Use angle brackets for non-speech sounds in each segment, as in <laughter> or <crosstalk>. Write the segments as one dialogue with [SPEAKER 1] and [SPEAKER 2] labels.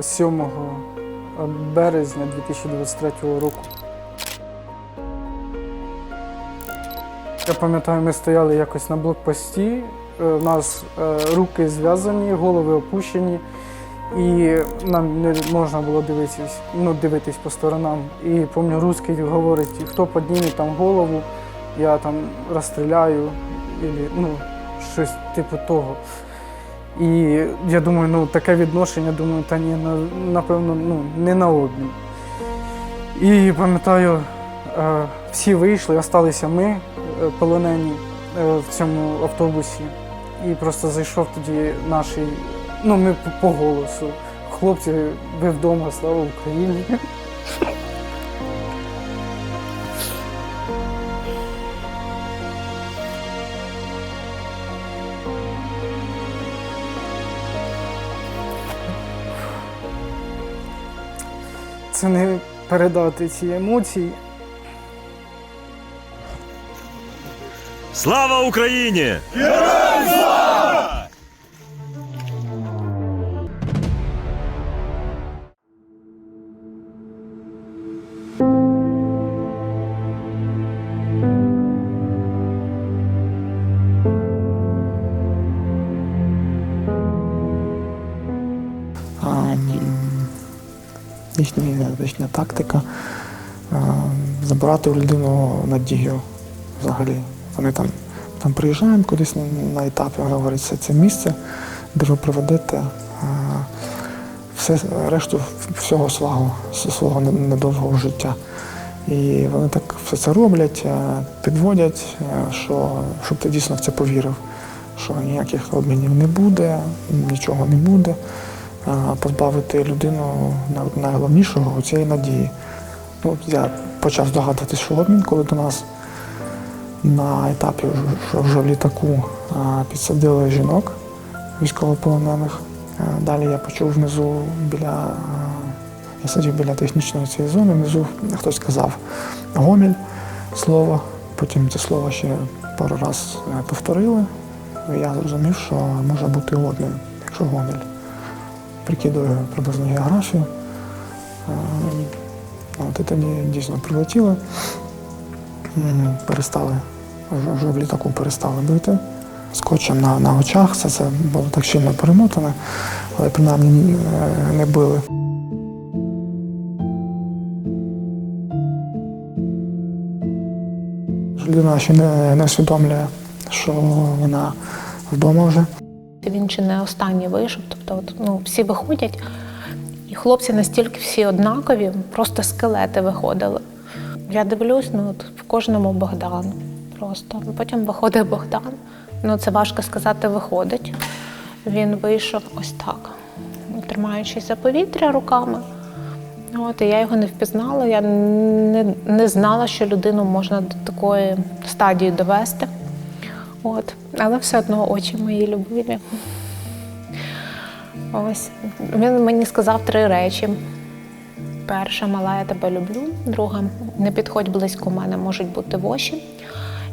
[SPEAKER 1] 7 березня 2023 року. Я пам'ятаю, ми стояли якось на блокпості. е, У нас е, руки зв'язані, голови опущені, і нам не можна було дивитись, ну, дивитись по сторонам. І пам'ятаю, русський говорить, хто підніме там голову, я там розстріляю, ілі, ну, щось типу того. І я думаю, ну таке відношення, думаю, та ні, на- напевно, ну, не на обмін. І пам'ятаю, е, всі вийшли, залишилися ми, е, полонені е, в цьому автобусі. І просто зайшов тоді наш, ну ми по голосу. Хлопці, ви вдома, слава Україні. Це не передати ці емоції.
[SPEAKER 2] Слава Україні!
[SPEAKER 3] А, їхня, їхня тактика а, забирати у людину надію взагалі. Вони там, там приїжджаємо кудись на, етапі, говориться, це місце, де ви проведете все, решту всього свого, свого недовгого життя. І вони так все це роблять, е, підводять, е, що, щоб ти дійсно в це повірив, що ніяких обмінів не буде, нічого не буде позбавити людину най- найголовнішого цієї надії. Ну, я почав здогадуватися, що обмін, коли до нас на етапі вже- в літаку підсадили жінок військовополонених. Далі я почув внизу біля. Я сидів біля технічної цієї зони, внизу хтось сказав гоміль слово. Потім це слово ще пару разів повторили. І я зрозумів, що може бути обмін, якщо гоміль прикидую приблизно географію. Е, От, і тоді дійсно прилетіли, перестали, вже, в літаку перестали бити. Скотчем на, на очах, все це було так щільно перемотане, але принаймні е, не били. Людина ще не, не усвідомлює, що вона вдома вже.
[SPEAKER 4] Він чи не останній вийшов. Тобто, от, ну, всі виходять, і хлопці настільки всі однакові, просто скелети виходили. Я дивлюсь, ну от в кожному Богдан. Просто потім виходить Богдан. Ну це важко сказати, виходить. Він вийшов ось так, тримаючись за повітря руками. От, і я його не впізнала. Я не, не знала, що людину можна до такої стадії довести. От. Але все одно очі мої любимі. Ось. Він мені сказав три речі. Перша мала, я тебе люблю. Друга не підходь близько мене, можуть бути воші.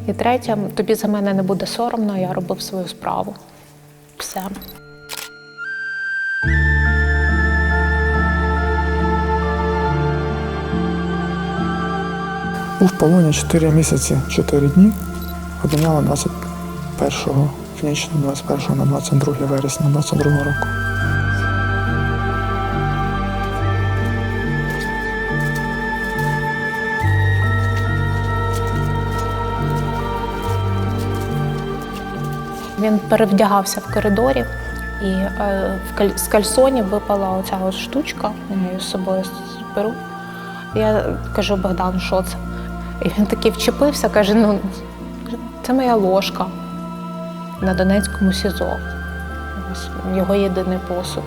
[SPEAKER 4] І третя тобі за мене не буде соромно, я робив свою справу. Все.
[SPEAKER 3] Був в полоні 4 місяці, 4 дні, отримала 20 1 ніч 21 на 22 вересня 22 року.
[SPEAKER 4] Він перевдягався в коридорі, і е, в каль... з кальсоні випала оця ось штучка, я її з собою беру. Я кажу Богдан, що це? І він такий вчепився, каже: ну це моя ложка на Донецькому СІЗО. Його єдиний посуд.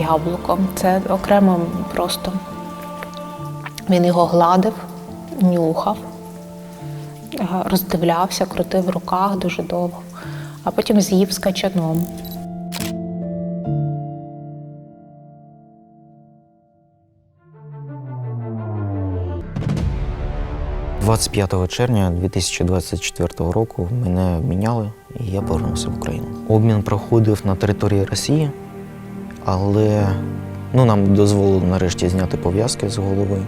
[SPEAKER 4] Яблуком. Це окремо просто. Він його гладив, нюхав, е, роздивлявся, крутив в руках дуже довго, а потім з'їв з качаном.
[SPEAKER 2] 25 червня 2024 року мене обміняли і я повернувся в Україну. Обмін проходив на території Росії, але ну, нам дозволили нарешті зняти пов'язки з голови,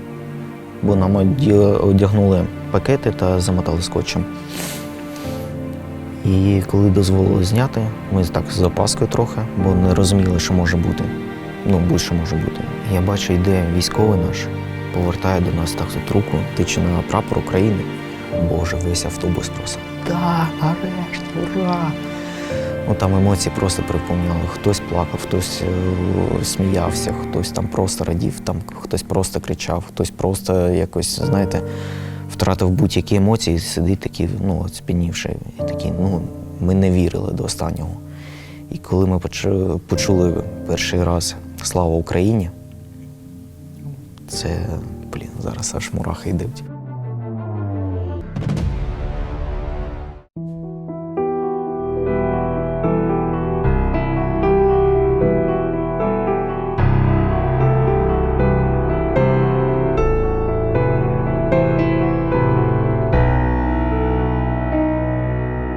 [SPEAKER 2] бо нам одягнули пакети та замотали скотчем. І коли дозволили зняти, ми так з запаскою трохи, бо не розуміли, що може бути. Ну, будь-що може бути. Я бачу, йде військовий наш, повертає до нас так за руку, тиче на прапор України. Боже, весь автобус просто. Да, нарешті, ура! Ну там емоції просто приповняли. Хтось плакав, хтось е, сміявся, хтось там просто радів, там хтось просто кричав, хтось просто якось, знаєте, втратив будь-які емоції, сидить такий, ну, спінівши. І такий, ну, ми не вірили до останнього. І коли ми почули перший раз Слава Україні, це, блін, зараз аж мурахи йдуть.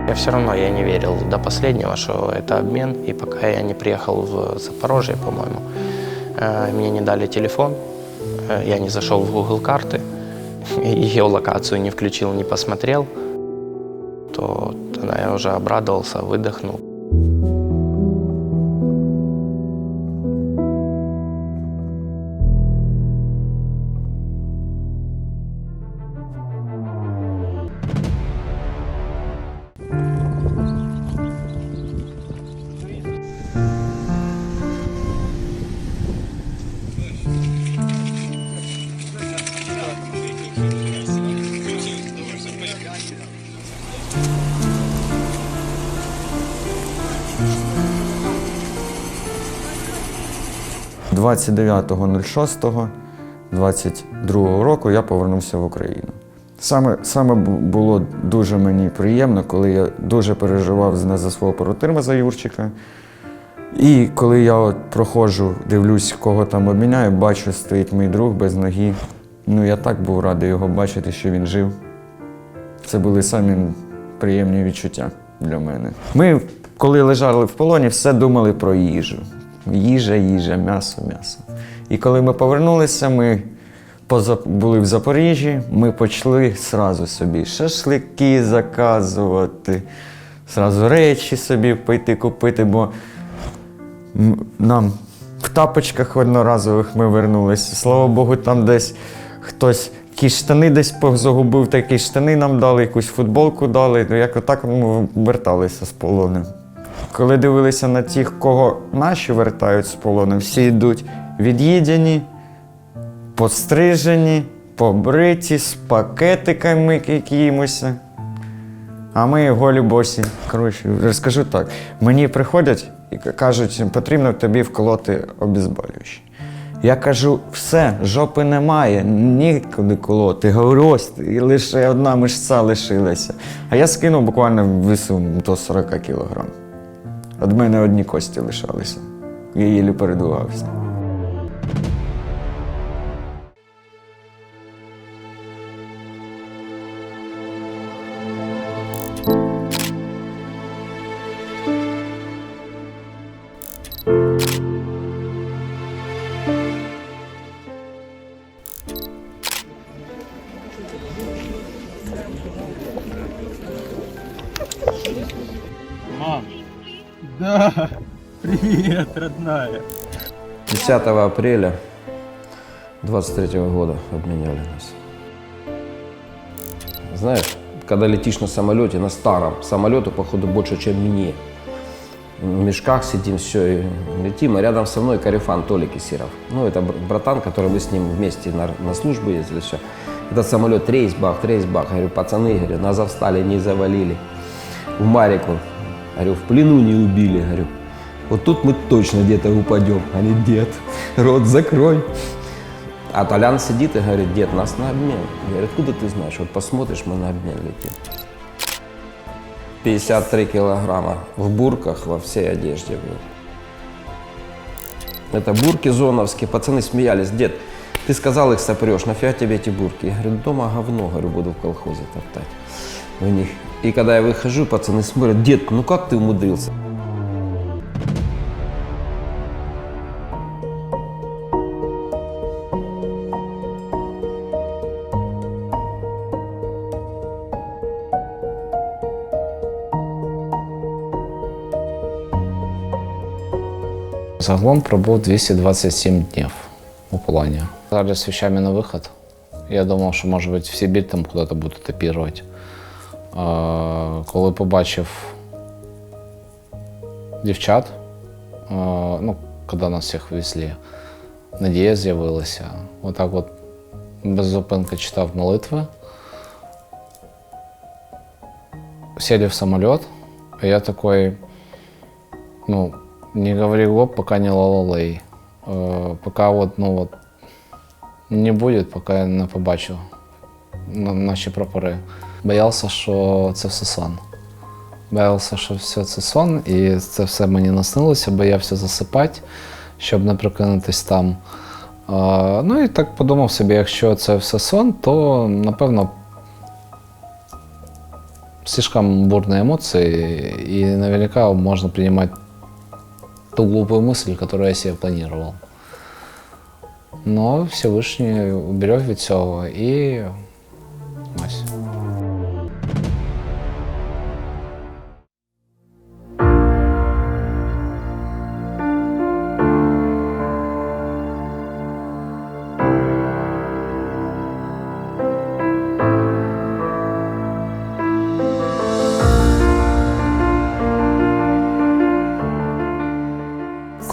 [SPEAKER 5] Я все равно я не верил до последнего, что это обмен. И пока я не приехал в Запорожье, по-моему, э, мне не дали телефон, э, я не зашел в Google карты, <laughs> ее геолокацию не включил, не посмотрел, то тогда я уже обрадовался, выдохнул.
[SPEAKER 6] – 29.06.22 року я повернувся в Україну. Саме, саме було дуже мені приємно, коли я дуже переживав за- свого поротирма за Юрчика. І коли я от проходжу, дивлюсь, кого там обміняю, бачу, стоїть мій друг без ноги. Ну, я так був радий його бачити, що він жив. Це були самі приємні відчуття для мене. Ми, коли лежали в полоні, все думали про їжу. Їжа, їжа, м'ясо, м'ясо. І коли ми повернулися, ми були в Запоріжжі, ми почали сразу собі шашлики заказувати, сразу речі собі пойти купити, бо нам в тапочках одноразових ми вернулися. Слава Богу, там десь хтось якісь штани десь загубив, такі штани нам дали, якусь футболку дали. Ну, Як отак ми верталися з полону. Коли дивилися на тих, кого наші вертають з полону, всі йдуть від'їдені, пострижені, побриті, з пакетиками якимось. А ми голі босі. Коротше, розкажу так. Мені приходять і кажуть, потрібно тобі вколоти обезболюючі. Я кажу, все, жопи немає, нікуди колоти. Говорю, ось і лише одна мишця лишилася. А я скинув буквально вису до 40 кілограм. Від мене одні кості лишалися. Я їлі передувався.
[SPEAKER 7] Мам. Да. Привет, родная.
[SPEAKER 8] 10 апреля 23 года обменяли нас. Знаешь, когда летишь на самолете, на старом, самолету, походу, больше, чем мне. В мешках сидим, все, и летим, а рядом со мной Карифан Толик Исиров. Ну, это бр- братан, который мы с ним вместе на, на службу ездили, все. Этот самолет трейсбах, трейсбах. Говорю, пацаны, говорю, нас встали, не завалили. В Марику, говорю, в плену не убили, говорю. Вот тут мы точно где-то упадем. Они, дед, рот закрой. А Толян сидит и говорит, дед, нас на обмен. Я говорю, откуда ты знаешь? Вот посмотришь, мы на обмен летим. 53 килограмма в бурках во всей одежде. Это бурки зоновские. Пацаны смеялись. Дед, Ты сказал их сопрешь, нафига тебе эти бурки? Я говорю, дома говно, говорю, буду в колхозе топтать в них. И когда я выхожу, пацаны смотрят, дед, ну как ты умудрился?
[SPEAKER 9] Загалом пробув 227 днів у полоні. Зараз з вещами на виход. Я думав, що може бути в Сибір там куди-то буду тепірувати. Е, коли побачив дівчат, е, ну, коли нас всіх везли, надія з'явилася. Отак от без зупинки читав молитви. Сели в самолет, а я такой, ну, не говори гоп, пока не лалалей. Э, пока вот, ну вот, не будет, пока я не побачу на- наші прапори. Боявся, що це все сон. Боявся, що все це сон, і це все мені наснилося, боявся засипати, щоб не прокинутись там. Е, ну і так подумав собі, якщо це все сон, то напевно слишком бурные эмоции, и наверняка можно принимать ту глупую мысль, которую я себе планировал. Но Всевишній уберег від цього і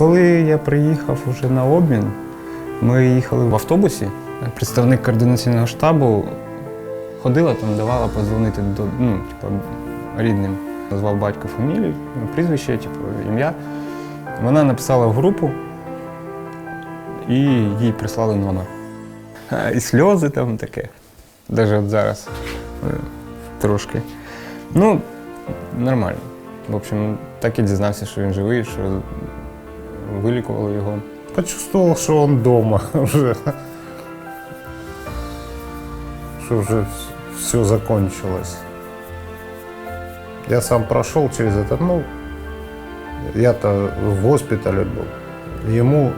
[SPEAKER 10] Коли я приїхав уже на обмін, ми їхали в автобусі. Представник координаційного штабу ходила там, давала подзвонити до ну, типу, рідним. Назвав батька фамілію, прізвище, типу, ім'я. Вона написала в групу і їй прислали номер. А, і сльози там таке. Навіть от зараз е, трошки. Ну, нормально. В общем, так і дізнався, що він живий, що вилікували його.
[SPEAKER 11] Почувствовал, что он дома <laughs> уже. Что уже все закончилось. Я сам прошел через это. Ну, я-то в госпитале был. Ему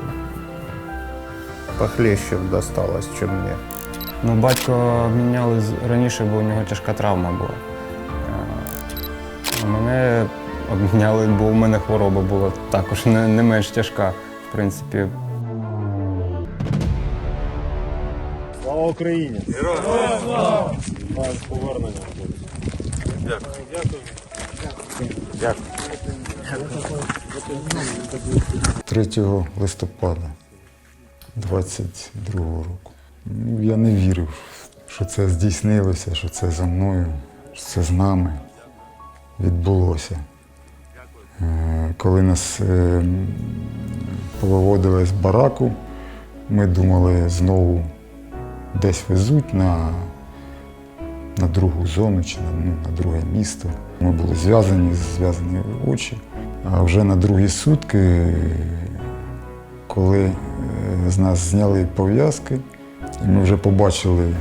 [SPEAKER 11] похлеще досталось, чем мне.
[SPEAKER 10] Ну, батько обміняли з- раніше, бо у нього тяжка травма була. А мене обміняли, бо у мене хвороба була також не, не менш тяжка, в принципі.
[SPEAKER 7] Слава Україні! Героям слава! З повернення.
[SPEAKER 11] 3 листопада 22 року. Я не вірив, що це здійснилося, що це за мною, що це з нами відбулося. Е, Коли нас е, повиводили з бараку, ми думали, знову десь везуть на, на другу зону чи на, ну, на друге місто. Ми були зв'язані, зв'язані очі. А вже на другі сутки, коли е, з нас зняли пов'язки, і ми вже побачили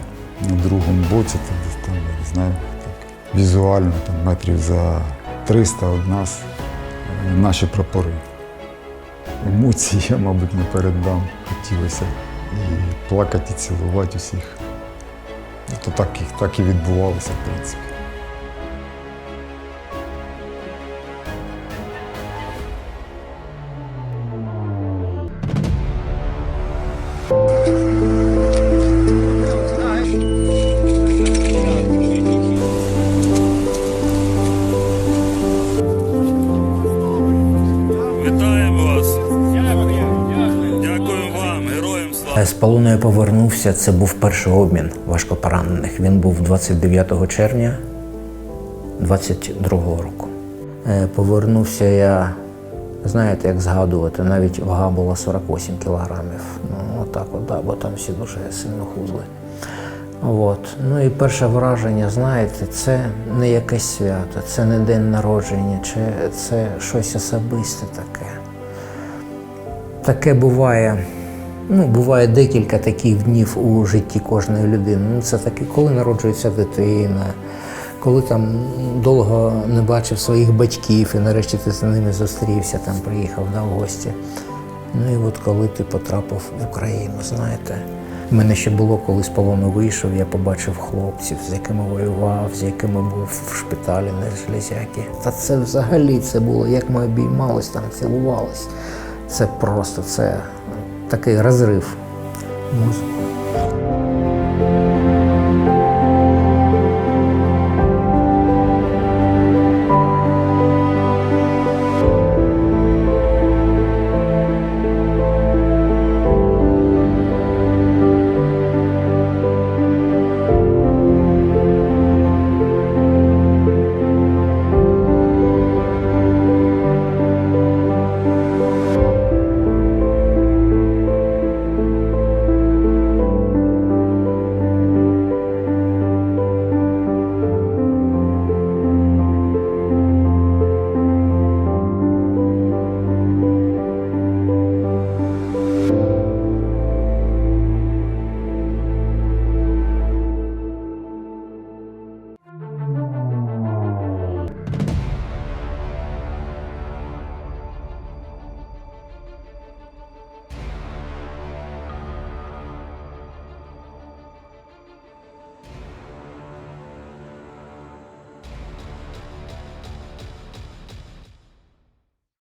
[SPEAKER 11] на другому боці, там, не знаю, так, візуально там, метрів за 300 від нас наші прапори. Емоції я, мабуть, не передам. Хотілося і плакати, і цілувати усіх. То так, так і відбувалося, в принципі.
[SPEAKER 12] Полону повернувся. Це був перший обмін важкопоранених. Він був 29 червня 22 року. Е, Повернувся я, знаєте, як згадувати, навіть вага була 48 кілограмів. Ну, отак, от, да, бо там всі дуже сильно худли. От. Ну і перше враження, знаєте, це не якесь свято, це не день народження, чи це щось особисте таке. Таке буває Ну, буває декілька таких днів у житті кожної людини. Ну, це таки, коли народжується дитина, коли там довго не бачив своїх батьків і нарешті ти з ними зустрівся, там приїхав в гості. Ну і от коли ти потрапив в Україну, знаєте. У мене ще було, коли з полону вийшов, я побачив хлопців, з якими воював, з якими був в шпиталі на железяки. Та це взагалі це було, як ми обіймались там, цілувались. Це просто це такий розрив.